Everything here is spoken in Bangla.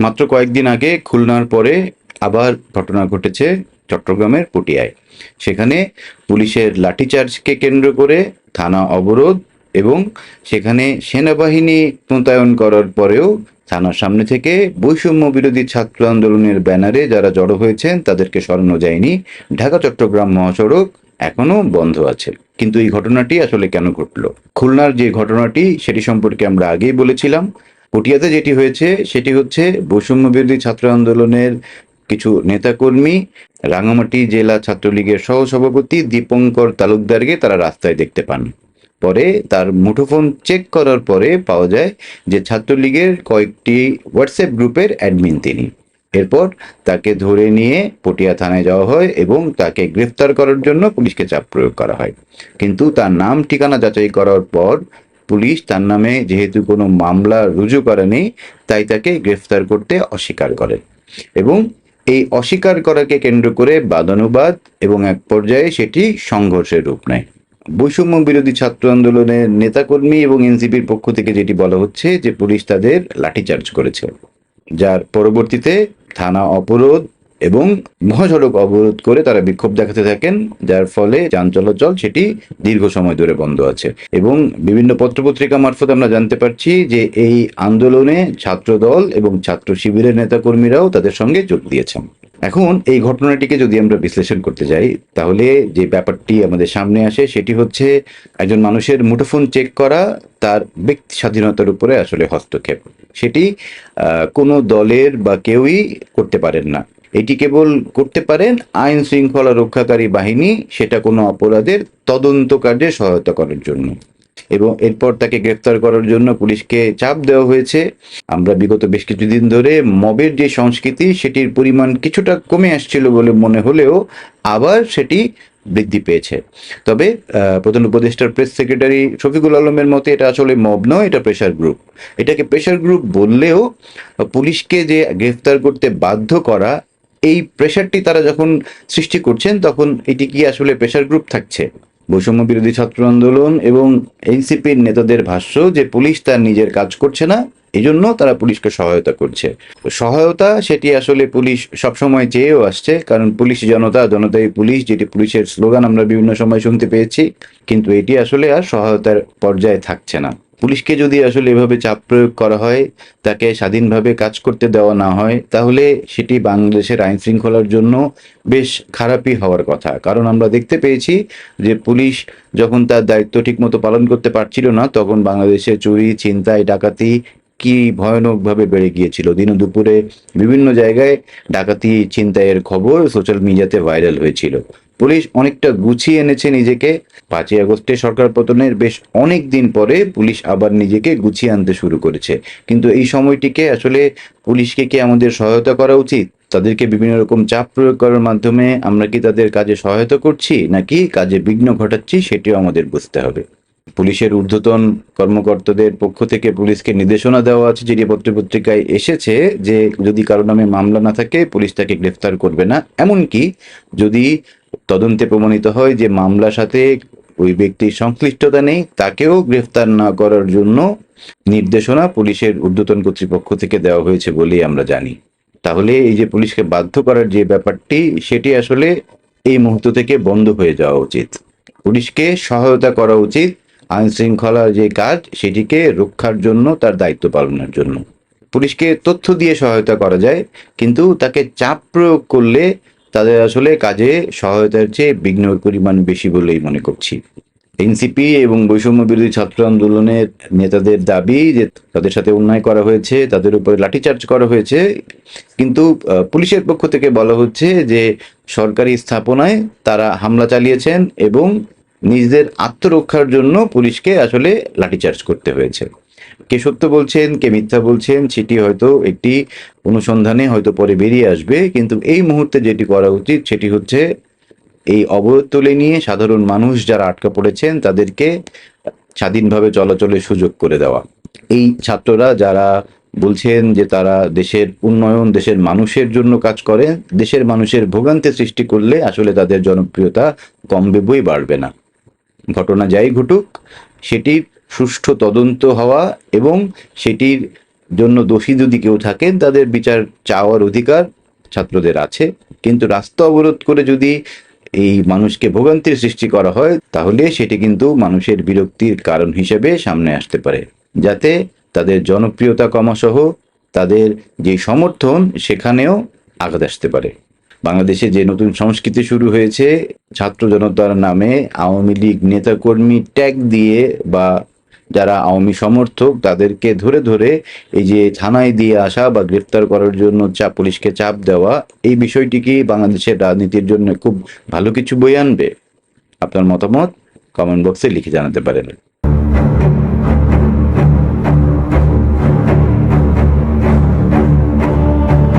মাত্র কয়েকদিন আগে খুলনার পরে আবার ঘটনা ঘটেছে চট্টগ্রামের পটিয়ায়। সেখানে পুলিশের লাঠিচার্জকে কেন্দ্র করে থানা অবরোধ এবং সেখানে সেনাবাহিনী মোতায়েন করার পরেও থানার সামনে থেকে বৈষম্য বিরোধী ছাত্র আন্দোলনের ব্যানারে যারা জড়ো হয়েছেন, তাদেরকে সরানো যায়নি। ঢাকা চট্টগ্রাম মহাসড়ক এখনও বন্ধ আছে। কিন্তু এই ঘটনাটি আসলে কেন ঘটল? খুলনার যে ঘটনাটি, সেটি সম্পর্কে আমরা আগেই বলেছিলাম। পটিয়াতে যেটি হয়েছে, সেটি হচ্ছে বৈষম্য বিরোধী ছাত্র আন্দোলনের কিছু নেতাকর্মী রাঙামাটি জেলা ছাত্রলীগের সহসভাপতি দীপঙ্কর তালুকদারকে তারা রাস্তায় দেখতে পান। পরে তার মুঠোফোন চেক করার পরে পাওয়া যায় যে ছাত্রলীগের কয়েকটি হোয়াটসঅ্যাপ গ্রুপের অ্যাডমিন তিনি। এরপর তাকে ধরে নিয়ে পটিয়া থানায় যাওয়া হয় এবং তাকে গ্রেফতার করার জন্য পুলিশকে চাপ প্রয়োগ করা হয়। কিন্তু তার নাম, ঠিকানা যাচাই করার পর পুলিশ তার নামে যেহেতু কোনো মামলা রুজু করেনি, তাই তাকে গ্রেফতার করতে অস্বীকার করে। এবং এই অস্বীকার করাকে কেন্দ্র করে বাদানুবাদ এবং এক পর্যায়ে সেটি সংঘর্ষের রূপ নেয়। বৈষম্য বিরোধী ছাত্র আন্দোলনের নেতাকর্মী এবং এনসিপির পক্ষ থেকে যেটি বলা হচ্ছে যে পুলিশ তাদের লাঠিচার্জ করেছে। যার পরবর্তীতে থানা অবরোধ এবং মহাসড়ক অবরোধ করে তারা বিক্ষোভ দেখাতে থাকেন, যার ফলে যান চলাচল সেটি দীর্ঘ সময় ধরে বন্ধ আছে। এবং বিভিন্ন পত্রপত্রিকা মারফত আমরা জানতে পারছি যে এই আন্দোলনে ছাত্রদল এবং ছাত্র শিবিরের নেতাকর্মীরাও তাদের সঙ্গে যোগ দিয়েছেন। এখন এই ঘটনাটিকে যদি আমরা বিশ্লেষণ করতে যাই, তাহলে যে ব্যাপারটি আমাদের সামনে আসে সেটি হচ্ছে একজন মানুষের মুঠোফোন চেক করা, তার ব্যক্তি স্বাধীনতার উপরে আসলে হস্তক্ষেপ। সেটি কোনো দলের বা কেউই করতে পারেন না। এটি কেবল করতে পারেন আইন শৃঙ্খলা রক্ষাকারী বাহিনী, সেটা কোনো অপরাধের তদন্ত কার্যে সহায়তা করার জন্য। এবং এরপর তাকে গ্রেফতার করার জন্য পুলিশকে চাপ দেওয়া হয়েছে। আমরা বিগত বেশ কিছুদিন ধরে মবের যে সংস্কৃতি, সেটির পরিমাণ কিছুটা কমে আসছিল বলে মনে হলেও আবার সেটি বৃদ্ধি পেয়েছে। তবে প্রধান উপদেষ্টার প্রেস সেক্রেটারি শফিকুল আলমের মতে এটা আসলে মব নয়, এটা প্রেশার গ্রুপ। এটাকে প্রেশার গ্রুপ বললেও পুলিশকে যে গ্রেফতার করতে বাধ্য করা এই প্রেশারটি তারা যখন সৃষ্টি করছেন, তখন এটি কি আসলে প্রেশার গ্রুপ থাকছে? বৈষম্য বিরোধী ছাত্র আন্দোলন এবং এনসিপির নেতাদের ভাষ্য যে পুলিশ তার নিজের কাজ করছে না এই জন্য তারা পুলিশকে সহায়তা করছে। সহায়তা, সেটি আসলে পুলিশ সবসময় চেয়েও আসছে, কারণ পুলিশ জনতা, জনতাই পুলিশ, যেটি পুলিশের স্লোগান আমরা বিভিন্ন সময় শুনতে পেয়েছি, কিন্তু এটি আসলে আর সহায়তার পর্যায়ে থাকছে না। পুলিশকে যদি আসলে এভাবে চাপ প্রয়োগ করা হয়, তাকে স্বাধীনভাবে কাজ করতে দেওয়া না হয়, তাহলে সেটি বাংলাদেশের আইন শৃঙ্খলার জন্য বেশ খারাপই হওয়ার কথা। কারণ আমরা দেখতে পেয়েছি যে পুলিশ যখন তার দায়িত্ব ঠিকমতো পালন করতে পারছিল না, তখন বাংলাদেশে চুরি, ছিনতাই, ডাকাতি কি ভয়ানকভাবে বেড়ে গিয়েছিল। দিন দুপুরে বিভিন্ন জায়গায় ডাকাতি, ছিনতাইয়ের খবর সোশ্যাল মিডিয়াতে ভাইরাল হয়েছিল। পুলিশ অনেকটা গুছিয়ে এনেছে নিজেকে। পাঁচই আগস্টে সরকার পতনের বেশ অনেক দিন পরে পুলিশ আবার নিজেকে গুছিয়ে আনতে শুরু করেছে। কিন্তু এই সময়টিকে আসলে পুলিশকে কি আমাদের সহায়তা করা উচিত? তাদেরকে বিভিন্ন রকম চাপ প্রয়োগ করার মাধ্যমে আমরা কি তাদের কাজে সহায়তা করছি, নাকি কাজে বিঘ্ন ঘটাচ্ছি সেটিও আমাদের বুঝতে হবে। পুলিশের ঊর্ধ্বতন কর্মকর্তাদের পক্ষ থেকে পুলিশকে নির্দেশনা দেওয়া আছে যেটি পত্রপত্রিকায় এসেছে যে যদি কারও নামে মামলা না থাকে, পুলিশ তাকে গ্রেফতার করবে না। এমনকি যদি তদন্তে প্রমাণিত হয় যে মামলার সাথে ওই ব্যক্তির সংশ্লিষ্টতা নেই, তাকেও গ্রেফতার না করার জন্য নির্দেশনা পুলিশের ঊর্ধ্বতন কর্তৃপক্ষ থেকে দেওয়া হয়েছে বলেই আমরা জানি। তাহলে এই যে পুলিশকে বাধ্য করার যে ব্যাপারটি, সেটি আসলে এই মুহূর্ত থেকে বন্ধ হয়ে যাওয়া উচিত। পুলিশকে সহায়তা করা উচিত আইন শৃঙ্খলার যে কাজ, সেটিকে রক্ষার জন্য, তার দায়িত্ব পালনের জন্য। পুলিশকে তথ্য দিয়ে সহায়তা করা যায়, কিন্তু তাকে চাপ প্রয়োগ করলে তাদের আসলে কাজে সহায়তার চেয়ে বিঘ্নের পরিমাণ বেশি বলেই মনে করছি। এনসিপি এবং বৈষম্য বিরোধী ছাত্র আন্দোলনের নেতাদের দাবি যে তাদের সাথে অন্যায় করা হয়েছে, তাদের উপরে লাঠিচার্জ করা হয়েছে। কিন্তু পুলিশের পক্ষ থেকে বলা হচ্ছে যে সরকারি স্থাপনায় তারা হামলা চালিয়েছেন এবং নিজেদের আত্মরক্ষার জন্য পুলিশকে আসলে লাঠিচার্জ করতে হয়েছে। কে সত্য বলছেন, কে মিথ্যা বলছেন, সেটি হয়তো একটি অনুসন্ধানে হয়তো পরে বেরিয়ে আসবে, কিন্তু এই মুহূর্তে যেটি করা উচিত সেটি হচ্ছে এই অবরোধ তুলে নিয়ে সাধারণ মানুষ যারা আটকা পড়েছেন, তাদেরকে স্বাধীনভাবে চলাচলের সুযোগ করে দেওয়া। এই ছাত্ররা যারা বলছেন যে তারা দেশের উন্নয়ন, দেশের মানুষের জন্য কাজ করে, দেশের মানুষের ভোগান্তি সৃষ্টি করলে আসলে তাদের জনপ্রিয়তা কমবে বই বাড়বে না। ঘটনা যাই ঘটুক, সেটির সুষ্ঠু তদন্ত হওয়া এবং সেটির জন্য দোষী যদি কেউ থাকেন, তাদের বিচার চাওয়ার অধিকার ছাত্রদের আছে। কিন্তু রাস্তা অবরোধ করে যদি এই মানুষকে ভোগান্তির সৃষ্টি করা হয়, তাহলে সেটি কিন্তু মানুষের বিরক্তির কারণ হিসেবে সামনে আসতে পারে। যাতে তাদের জনপ্রিয়তা কমাসহ তাদের যে সমর্থন, সেখানেও আঘাত আসতে পারে। বাংলাদেশে যে নতুন সংস্কৃতি শুরু হয়েছে, ছাত্র জনতার নামে আওয়ামী লীগ নেতাকর্মী ট্যাগ দিয়ে বা যারা আওয়ামী সমর্থক, তাদেরকে ধরে ধরে এই যে থানায় দিয়ে আসা বা গ্রেফতার করার জন্য চাপ পুলিশকে চাপ দেওয়া, এই বিষয়টি কি বাংলাদেশের রাজনীতির জন্য খুব ভালো কিছু বই আনবে? আপনার মতামত কমেন্ট বক্সে লিখে জানাতে পারেন।